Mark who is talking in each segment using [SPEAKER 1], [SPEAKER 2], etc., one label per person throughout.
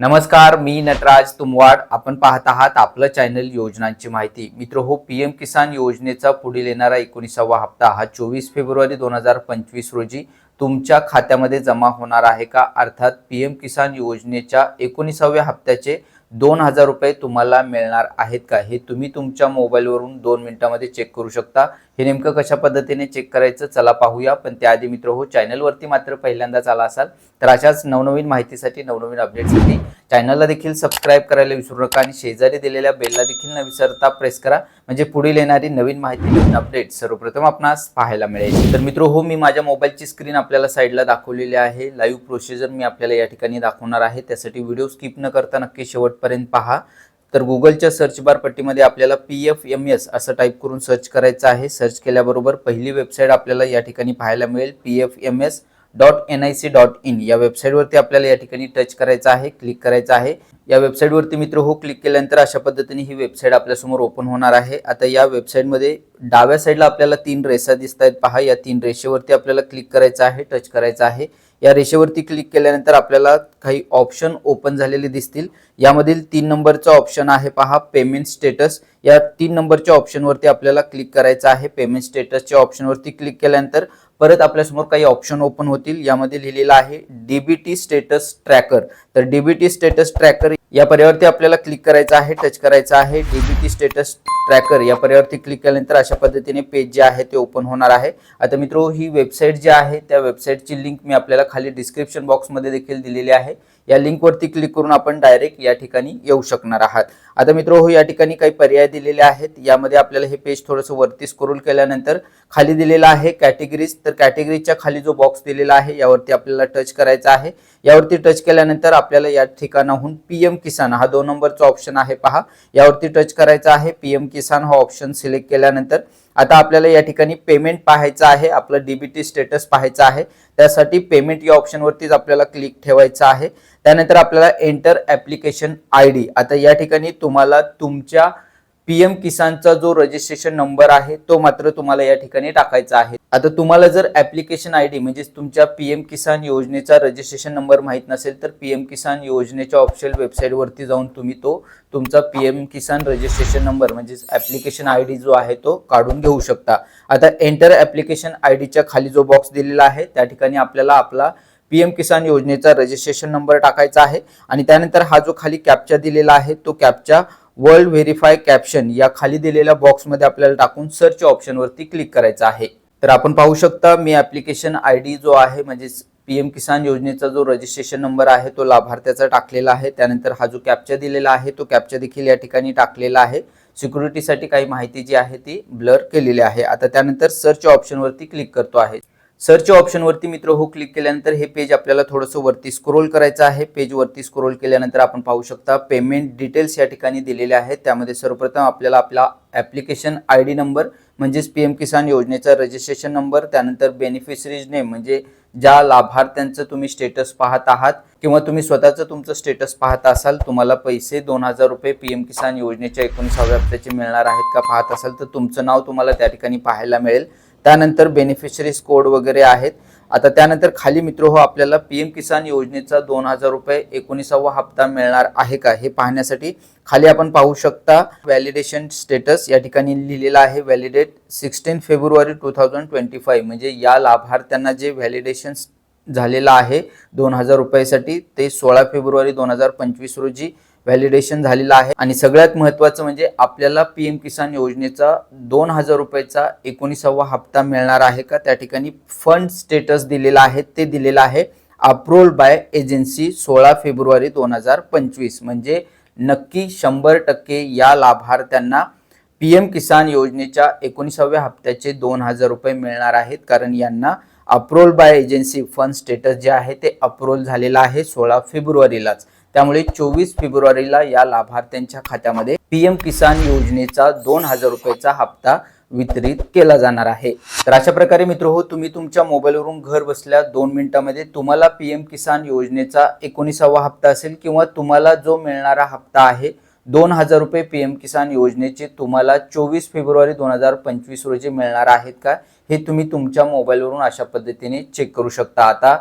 [SPEAKER 1] नमस्कार मी नटराज तुमवाड. आपण पाहत आहात आपलं चॅनल योजनांची माहिती. मित्र हो पी एम किसान योजनेचा पुढील येणारा एकोणीसावा हप्ता हा चोवीस फेब्रुवारी दोन हजार पंचवीस रोजी तुमच्या खात्यामध्ये जमा होणार आहे का? अर्थात पी एम किसान योजनेच्या एकोणीसाव्या हप्त्याचे दोन हजार रुपये तुम्हाला मिळणार आहेत का? हे तुम्ही तुमच्या मोबाईलवरून दोन मिनिटामध्ये चेक करू शकता. हे नेमकं कशा पद्धतीने चेक करायचं? चला पाहूया. पण त्याआधी मित्र हो चॅनलवरती मात्र पहिल्यांदाच आला असाल तर अशाच नवनवीन माहितीसाठी नवनवीन अपडेटसाठी चॅनलला देखील सबस्क्राईब करायला विसरू नका आणि शेजारी दिलेल्या बेलला देखील न विसरता प्रेस करा. म्हणजे पुढील येणारी नवीन माहिती नवीन अपडेट सर्वप्रथम आपणास पाहायला मिळेल. तर मित्र हो मी माझ्या मोबाईलची स्क्रीन आपल्याला साईडला दाखवलेली आहे. लाईव्ह प्रोसिजर मी आपल्याला या ठिकाणी दाखवणार आहे. त्यासाठी व्हिडिओ स्किप न करता नक्की शेवट शेवटपर्यंत पहा. तर गुगलच्या सर्च बार पट्टीमध्ये आपल्याला पी एफ एम एस असं टाईप करून सर्च करायचं आहे. सर्च केल्याबरोबर पहिली वेबसाईट आपल्याला या ठिकाणी पाहायला मिळेल. P F M S dot N I C dot in या वेबसाईटवरती आपल्याला या ठिकाणी टच करायचं आहे क्लिक करायचं आहे. या वेबसाईटवरती मित्र हो क्लिक केल्यानंतर अशा पद्धतीने ही वेबसाईट आपल्यासमोर ओपन होणार आहे. आता या वेबसाईटमध्ये डाव्या साईडला आपल्याला तीन रेषा दिसत आहेत. पहा या तीन रेषेवरती आपल्याला क्लिक करायचं आहे टच करायचं आहे. या रेषेवरती क्लिक केल्यानंतर आपल्याला काही ऑप्शन ओपन झालेले दिसतील. यामधील तीन नंबरचा ऑप्शन आहे पहा पेमेंट स्टेटस या तीन नंबरच्या ऑप्शनवरती आपल्याला क्लिक करायचं आहे. पेमेंट स्टेटसच्या ऑप्शनवरती क्लिक केल्यानंतर परत आपल्यासमोर काही ऑप्शन ओपन होतील. यामध्ये लिहिलेलं आहे डीबीटी स्टेटस ट्रॅकर तर डीबीटी स्टेटस ट्रॅकर या पर्यावरती आपल्याला क्लिक करायचं आहे टच करायचं आहे. डीबीटी स्टेटस ट्रॅकर या पर्यावरती क्लिक केल्यानंतर अशा पद्धतीने पेज जे आहे ते ओपन होणार आहे. आता मित्रो ही वेबसाईट जी आहे त्या वेबसाईटची लिंक मी आपल्याला खाली डिस्क्रिप्शन बॉक्समध्ये देखील दिलेली आहे. या लिंकवरती क्लिक करून आपण डायरेक्ट या ठिकाणी येऊ शकणार आहात. आता मित्रो हो या ठिकाणी काही पर्याय दिलेले आहेत. यामध्ये आपल्याला हे पेज थोडंसं वरती स्क्रोल केल्यानंतर खाली दिलेलं आहे कॅटेगरीज तर कॅटेगरीजच्या खाली जो बॉक्स दिलेला आहे यावरती आपल्याला टच करायचा आहे. यावरती टच केल्यानंतर आपल्याला या ठिकाणाहून पी एम किसान हा दोन नंबरचा ऑप्शन आहे पहा. यावरती टच करायचा आहे पी एम किसान हा ऑप्शन सिलेक्ट केल्यानंतर आता आपल्याला या ठिकाणी पेमेंट पाहायचं आहे आपलं डीबीटी स्टेटस पाहायचं आहे. त्यासाठी पेमेंट या ऑप्शनवरतीच आपल्याला क्लिक ठेवायचं आहे. त्यानंतर आपल्याला एंटर ॲप्लिकेशन आय डी आता या ठिकाणी तुम्हाला तुमच्या पी एम किसानचा जो रजिस्ट्रेशन नंबर आहे तो मात्र तुम्हाला या ठिकाणी टाकायचा आहे. आता तुम्हाला जर ऍप्लिकेशन आय डी म्हणजेच तुमच्या पी एम किसान योजनेचा रजिस्ट्रेशन नंबर माहीत नसेल तर पी एम किसान योजनेच्या ऑफिशियल वेबसाईटवरती जाऊन तुम्ही तो तुमचा P M Kisan registration number म्हणजेच ऍप्लिकेशन आय डी जो आहे तो काढून घेऊ शकता. आता एंटर ऍप्लिकेशन आय डीच्या खाली जो बॉक्स दिलेला आहे त्या ठिकाणी आपल्याला आपला पी एम किसान योजनेचा रजिस्ट्रेशन नंबर टाकायचा आहे. आणि त्यानंतर हा जो खाली कॅप्चा दिलेला आहे तो कॅप्चा वर्ल्ड व्हेरीफाय कॅप्शन या खाली दिलेल्या बॉक्समध्ये आपल्याला टाकून सर्च ऑप्शनवरती क्लिक करायचं आहे. तर आपण पाहू शकता मी ॲप्लिकेशन आय डी जो आहे म्हणजेच पी एम किसान योजनेचा जो रजिस्ट्रेशन नंबर आहे तो लाभार्थ्याचा टाकलेला आहे. त्यानंतर हा जो कॅप्चा दिलेला आहे तो कॅप्चा देखील या ठिकाणी टाकलेला आहे. सिक्युरिटीसाठी काही माहिती जी आहे ती ब्लर केलेली आहे. आता त्यानंतर सर्च ऑप्शनवरती क्लिक करतो आहे. सर्च ऑप्शनवरती मित्र हो क्लिक केल्यानंतर हे पेज आपल्याला थोडंसं वरती स्क्रोल करायचं आहे. पेज वरती स्क्रोल केल्यानंतर आपण पाहू शकता पेमेंट डिटेल्स या ठिकाणी दिलेले आहेत. त्यामध्ये सर्वप्रथम आपल्याला आपला ॲप्लिकेशन आय डी नंबर म्हणजेच पी एम किसान योजनेचा रजिस्ट्रेशन नंबर त्यानंतर बेनिफिशरीज नेम म्हणजे ज्या लाभार्थ्यांचं तुम्ही स्टेटस पाहत आहात किंवा तुम्ही स्वतःचं तुमचं स्टेटस पाहत असाल तुम्हाला पैसे दोन हजार रुपये पी एम किसान योजनेच्या एकोणीसाव्या हप्त्याचे मिळणार आहेत का पाहत असाल तर तुमचं नाव तुम्हाला त्या ठिकाणी पाहायला मिळेल. त्यानंतर बेनिफिशरीज कोड वगैरे आहेत. आता त्यानंतर खाली मित्र हो आपल्याला पी एम किसान योजनेचा दोन हजार रुपये एकोणीसावा हप्ता मिळणार आहे का? हे पाहण्यासाठी खाली आपण पाहू शकता व्हॅलिडेशन स्टेटस या ठिकाणी लिहिलेलं आहे. Validate sixteen February two thousand twenty five म्हणजे या लाभार्थ्यांना जे व्हॅलिडेशन झालेलं आहे दोन हजार रुपयासाठी ते सोळा फेब्रुवारी दोन हजार पंचवीस रोजी व्हॅलिडेशन झालेलं आहे. आणि सगळ्यात महत्त्वाचं म्हणजे आपल्याला पी एम किसान योजनेचा दोन हजार रुपयाचा एकोणीसावा हप्ता मिळणार आहे का? त्या ठिकाणी फंड स्टेटस दिलेला आहे ते दिलेलं आहे. अप्रूव्हल बाय एजन्सी सोळा फेब्रुवारी दोन हजार पंचवीस. म्हणजे नक्की शंभर टक्के या लाभार्थ्यांना पी एम किसान योजनेच्या एकोणीसाव्या हप्त्याचे दोन हजार रुपये मिळणार आहेत. कारण यांना approved by agency fund status जे आहे ते अप्रूव्हल झालेलं आहे सोळा फेब्रुवारीलाच. त्यामुळे चोवीस फेब्रुवारीला या लाभार्थ्यांच्या खात्यामध्ये पीएम किसान योजनेचा दोन हजार रुपयाचा हप्ता वितरित केला जाणार आहे. तर अशा प्रकारे मित्र हो तुम्ही तुमच्या मोबाईलवरून घर बसल्या दोन मिनिटांमध्ये तुम्हाला पीएम किसान योजनेचा एकोणीसावा हप्ता असेल किंवा तुम्हाला जो मिळणारा हप्ता आहे दोन हजार रुपये पी एम किसान योजनेचे तुम्हाला चोवीस फेब्रुवारी दोन हजार पंचवीस रोजी मिळणार आहेत का हे तुम्ही तुमच्या मोबाईलवरून अशा पद्धतीने चेक करू शकता. आता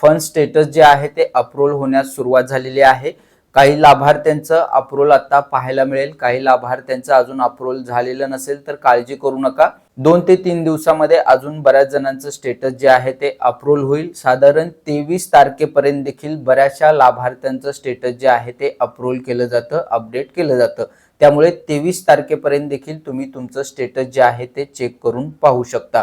[SPEAKER 1] फंड स्टेटस जे आहे ते अप्रूव्हल होण्यास सुरुवात झालेली आहे. काही लाभार्थ्यांचं अप्रूव्हल आता पाहायला मिळेल. काही लाभार्थ्यांचं अजून अप्रूव्हल झालेलं नसेल तर काळजी करू नका. दोन ते तीन दिवसामध्ये अजून बऱ्याच जणांचं स्टेटस जे आहे ते अप्रूव्हल होईल. साधारण तेवीस तारखेपर्यंत देखील बऱ्याचशा लाभार्थ्यांचं स्टेटस जे आहे ते अप्रूव्हल केलं जातं अपडेट केलं जातं. त्यामुळे तेवीस तारखेपर्यंत देखील तुम्ही तुमचं स्टेटस जे आहे ते चेक करून पाहू शकता.